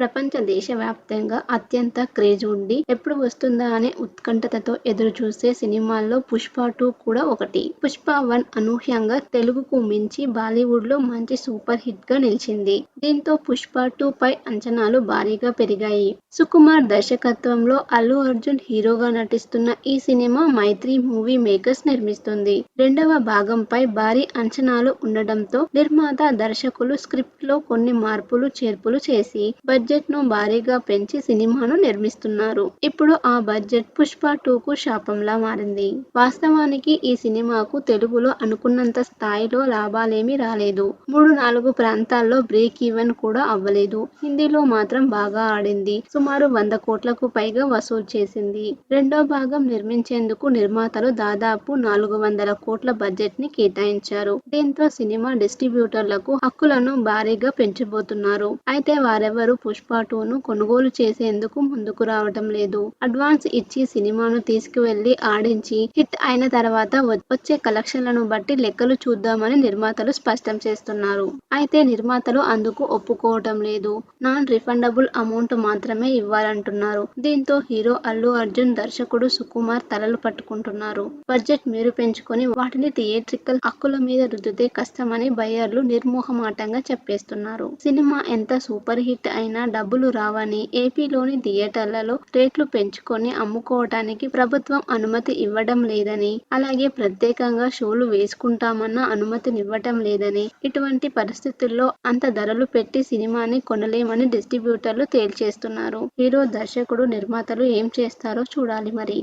ప్రపంచ దేశవ్యాప్తంగా అత్యంత క్రేజ్ ఉండి ఎప్పుడు వస్తుందా అనే ఉత్కంఠతతో ఎదురు చూసే సినిమాల్లో పుష్ప టూ కూడా ఒకటి. పుష్ప వన్ అనూహ్యంగా తెలుగుకు మించి బాలీవుడ్లో మంచి సూపర్ హిట్గా నిలిచింది. దీంతో పుష్ప టూ పై అంచనాలు భారీగా పెరిగాయి. సుకుమార్ దర్శకత్వంలో అల్లు అర్జున్ హీరోగా నటిస్తున్న ఈ సినిమా మైత్రి మూవీ మేకర్స్ నిర్మిస్తుంది రెండవ భాగంపై భారీ అంచనాలు ఉండడంతో నిర్మాత, దర్శకులు స్క్రిప్ట్లో కొన్ని మార్పులు చేర్పులు చేసి బడ్జెట్ బడ్జెట్ను భారీగా పెంచి సినిమాను నిర్మిస్తున్నారు. ఇప్పుడు ఆ బడ్జెట్ పుష్ప టూకు శాపంలా మారింది. వాస్తవానికి ఈ సినిమాకు తెలుగులో అనుకున్నంత స్థాయిలో లాభాలేమీ రాలేదు. మూడు నాలుగు ప్రాంతాల్లో బ్రేక్ ఈవెన్ కూడా అవ్వలేదు. హిందీలో మాత్రం బాగా ఆడింది. సుమారు వంద కోట్లకు పైగా వసూలు చేసింది. రెండో భాగం నిర్మించేందుకు నిర్మాతలు దాదాపు నాలుగు వందల కోట్ల బడ్జెట్ని కేటాయించారు. దీంతో సినిమా డిస్ట్రిబ్యూటర్లకు హక్కులను భారీగా పెంచబోతున్నారు. అయితే వారెవరూ పుష్ప టూను కొనుగోలు చేసేందుకు ముందుకు రావడం లేదు. అడ్వాన్స్ ఇచ్చి సినిమాను తీసుకువెళ్ళి ఆడించి హిట్ అయిన తర్వాత వచ్చే కలెక్షన్లను బట్టి లెక్కలు చూద్దామని నిర్మాతలు స్పష్టం చేస్తున్నారు. అయితే నిర్మాతలు అందుకు ఒప్పుకోవటం లేదు. నాన్ రిఫండబుల్ అమౌంట్ మాత్రమే ఇవ్వాలంటున్నారు. దీంతో హీరో అల్లు అర్జున్, దర్శకుడు సుకుమార్ తలలు పట్టుకుంటున్నారు. బడ్జెట్ మీరు పెంచుకొని వాటిని థియేట్రికల్ హక్కుల మీద రుద్దితే కష్టమని బయ్యర్లు నిర్మోహమాటంగా చెప్పేస్తున్నారు. సినిమా ఎంత సూపర్ హిట్ అయినా డబ్బులు రావని ఏపీలోని థియేటర్లలో రేట్లు పెంచుకొని అమ్ముకోవటానికి ప్రభుత్వం అనుమతి ఇవ్వడం లేదని, అలాగే ప్రత్యేకంగా షోలు వేసుకుంటామన్నా అనుమతినివ్వటం లేదని, ఇటువంటి పరిస్థితుల్లో అంత ధరలు పెట్టి సినిమాని కొనలేమని డిస్ట్రిబ్యూటర్లు తేల్చేస్తున్నారు. హీరో, దర్శకుడు, నిర్మాతలు ఏం చేస్తారో చూడాలి మరి.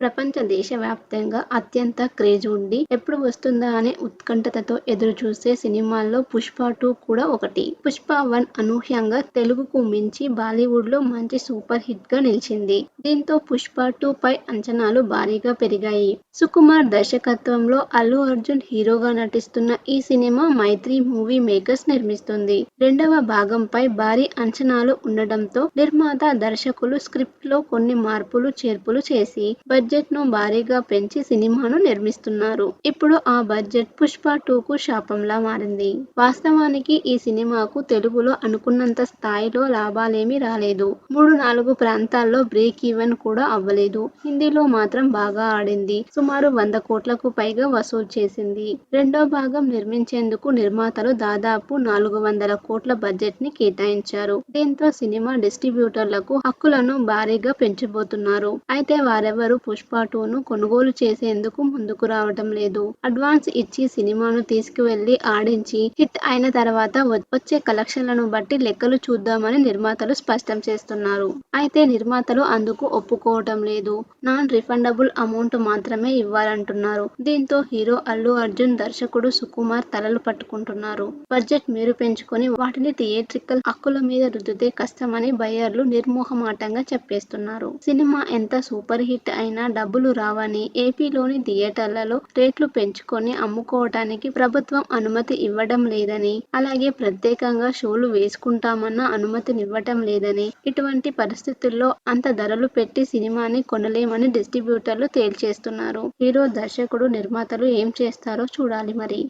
ప్రపంచ దేశవ్యాప్తంగా అత్యంత క్రేజ్ ఉండి ఎప్పుడు వస్తుందా అనే ఉత్కంఠతతో ఎదురు చూసే సినిమాల్లో పుష్ప టూ కూడా ఒకటి. పుష్ప వన్ అనూహ్యంగా తెలుగుకు మించి బాలీవుడ్లో మంచి సూపర్ హిట్గా నిలిచింది. దీంతో పుష్ప టూ పై అంచనాలు భారీగా పెరిగాయి. సుకుమార్ దర్శకత్వంలో అల్లు అర్జున్ హీరోగా నటిస్తున్న ఈ సినిమా మైత్రి మూవీ మేకర్స్ నిర్మిస్తుంది రెండవ భాగంపై భారీ అంచనాలు ఉండడంతో నిర్మాత, దర్శకులు స్క్రిప్ట్లో కొన్ని మార్పులు చేర్పులు చేసి బడ్జెట్ బడ్జెట్ను భారీగా పెంచి సినిమాను నిర్మిస్తున్నారు. ఇప్పుడు ఆ బడ్జెట్ పుష్ప టూ కు శాపంలా మారింది. వాస్తవానికి ఈ సినిమాకు తెలుగులో అనుకున్నంత స్థాయిలో లాభాలేమీ రాలేదు. మూడు నాలుగు ప్రాంతాల్లో బ్రేక్ ఈవెన్ కూడా అవ్వలేదు. హిందీలో మాత్రం బాగా ఆడింది. సుమారు వంద కోట్లకు పైగా వసూలు చేసింది. రెండో భాగం నిర్మించేందుకు నిర్మాతలు దాదాపు నాలుగు వందల కోట్ల బడ్జెట్ని కేటాయించారు. దీంతో సినిమా డిస్ట్రిబ్యూటర్లకు హక్కులను భారీగా పెంచబోతున్నారు. అయితే వారెవరూ పుష్ప టూను కొనుగోలు చేసేందుకు ముందుకు రావడం లేదు. అడ్వాన్స్ ఇచ్చి సినిమాను తీసుకువెళ్ళి ఆడించి హిట్ అయిన తర్వాత వచ్చే కలెక్షన్లను బట్టి లెక్కలు చూద్దామని నిర్మాతలు స్పష్టం చేస్తున్నారు. అయితే నిర్మాతలు అందుకు ఒప్పుకోవటం లేదు. నాన్ రిఫండబుల్ అమౌంట్ మాత్రమే ఇవ్వాలంటున్నారు. దీంతో హీరో అల్లు అర్జున్, దర్శకుడు సుకుమార్ తలలు పట్టుకుంటున్నారు. బడ్జెట్ మీరు పెంచుకొని వాటిని థియేట్రికల్ హక్కుల మీద రుద్దితే కష్టమని బయ్యర్లు నిర్మోహమాటంగా చెప్పేస్తున్నారు. సినిమా ఎంత సూపర్ హిట్ అయినా డబ్బులు రావని ఏపీలోని థియేటర్లలో రేట్లు పెంచుకొని అమ్ముకోవటానికి ప్రభుత్వం అనుమతి ఇవ్వడం లేదని, అలాగే ప్రత్యేకంగా షోలు వేసుకుంటామన్న అనుమతినివ్వటం లేదని, ఇటువంటి పరిస్థితుల్లో అంత ధరలు పెట్టి సినిమాని కొనలేమని డిస్ట్రిబ్యూటర్లు తేల్చేస్తున్నారు. హీరో, దర్శకుడు, నిర్మాతలు ఏం చేస్తారో చూడాలి మరి.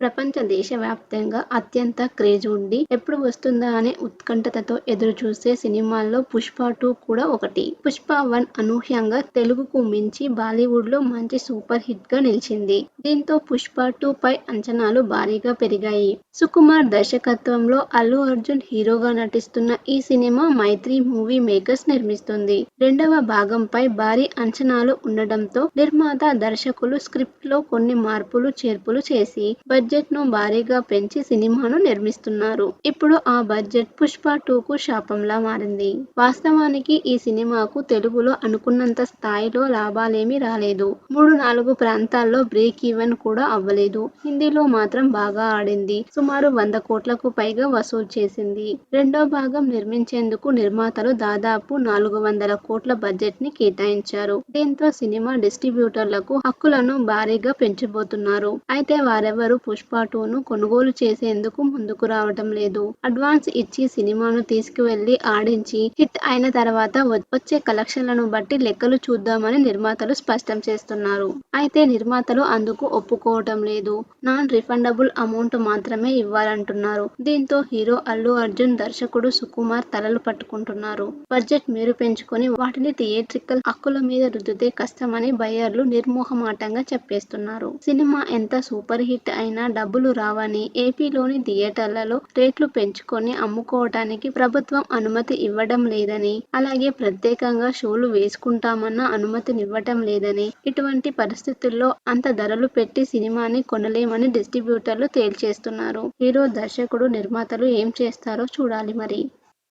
ప్రపంచ దేశవ్యాప్తంగా అత్యంత క్రేజ్ ఉండి ఎప్పుడు వస్తుందా అనే ఉత్కంఠతతో ఎదురు చూసే సినిమాల్లో పుష్ప టూ కూడా ఒకటి. పుష్ప వన్ అనూహ్యంగా తెలుగుకు మించి బాలీవుడ్లో మంచి సూపర్ హిట్గా నిలిచింది. దీంతో పుష్ప టూ పై అంచనాలు భారీగా పెరిగాయి. సుకుమార్ దర్శకత్వంలో అల్లు అర్జున్ హీరోగా నటిస్తున్న ఈ సినిమా మైత్రి మూవీ మేకర్స్ నిర్మిస్తుంది రెండవ భాగంపై భారీ అంచనాలు ఉండడంతో నిర్మాత, దర్శకులు స్క్రిప్ట్లో కొన్ని మార్పులు చేర్పులు చేసి బడ్జెట్ను భారీగా పెంచి సినిమాను నిర్మిస్తున్నారు. ఇప్పుడు ఆ బడ్జెట్ పుష్ప టూకు శాపంలా మారింది. వాస్తవానికి ఈ సినిమాకు తెలుగులో అనుకున్నంత స్థాయిలో లాభాలేమీ రాలేదు. మూడు నాలుగు ప్రాంతాల్లో బ్రేక్ ఈవెన్ కూడా అవ్వలేదు. హిందీలో మాత్రం బాగా ఆడింది. సుమారు వంద కోట్లకు పైగా వసూలు చేసింది. రెండో భాగం నిర్మించేందుకు నిర్మాతలు దాదాపు నాలుగు వందల కోట్ల బడ్జెట్ని కేటాయించారు. దీంతో సినిమా డిస్ట్రిబ్యూటర్లకు హక్కులను భారీగా పెంచబోతున్నారు. అయితే వారెవరూ పుష్ప టూను కొనుగోలు చేసేందుకు ముందుకు రావటం లేదు. అడ్వాన్స్ ఇచ్చి సినిమాను తీసుకువెళ్ళి ఆడించి హిట్ అయిన తర్వాత వచ్చే కలెక్షన్లను బట్టి లెక్కలు చూద్దామని నిర్మాతలు స్పష్టం చేస్తున్నారు. అయితే నిర్మాతలు అందుకు ఒప్పుకోవటం లేదు. నాన్ రిఫండబుల్ అమౌంట్ మాత్రమే ఇవ్వాలంటున్నారు. దీంతో హీరో అల్లు అర్జున్ దర్శకుడు సుకుమార్ తలలు పట్టుకుంటున్నారు. బడ్జెట్ మీరు పెంచుకొని వాటిని థియేట్రికల్ హక్కుల మీద రుద్దితే కష్టమని బయ్యర్లు నిర్మోహమాటంగా చెప్పేస్తున్నారు. సినిమా ఎంత సూపర్ హిట్ అయినా డబ్బులు రావని ఏపీలోని థియేటర్లలో రేట్లు పెంచుకొని అమ్ముకోవటానికి ప్రభుత్వం అనుమతి ఇవ్వడం లేదని అలాగే ప్రత్యేకంగా షోలు వేసుకుంటామన్న అనుమతినివ్వటం లేదని ఇటువంటి పరిస్థితుల్లో అంత ధరలు పెట్టి సినిమాని కొనలేమని డిస్ట్రిబ్యూటర్లు తేల్చేస్తున్నారు. హీరో దర్శకుడు నిర్మాతలు ఏం చేస్తారో చూడాలి మరి.